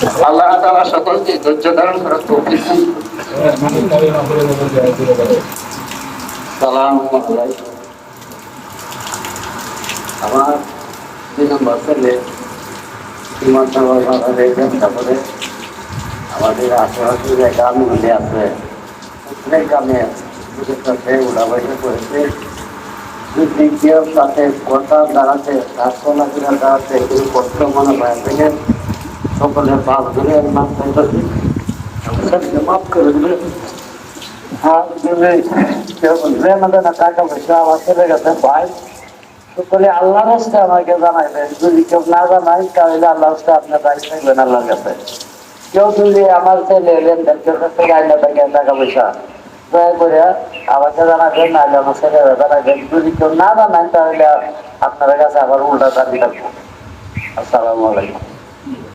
আল্লাহ তাআলা সকলকে ধৈর্য ধারণ করার সালাম আমার দুই নম্বর ছেলে তারপরে আমাদের আশেপাশে যে গ্রামগুলি আছে গ্রামে দুটোর সাথে কথা দাঁড়াতে করে দাঁড়াতে কোনো কষ্ট মনে হয় থেকে সকলের পাপ ধরে টাকা পয়সা আমার ছেলে গেছে ভাই সকলে আল্লাহ রাস্তে আমাকে জানাইবেন। যদি কেউ না আল্লাহ রাস্তে আপনার দায়িত্ব থাকবেন কাছে। কেউ যদি আমার ছেলে লেনদেন থাকে টাকা পয়সা, দয়া করে আমাকে জানাবেন, নাহলে আমার ছেলেরা জানাবেন। যদি কেউ না জানাই তাহলে আপনার কাছে আবার উল্টা দাবি থাকব আসসালামু আলাইকুম।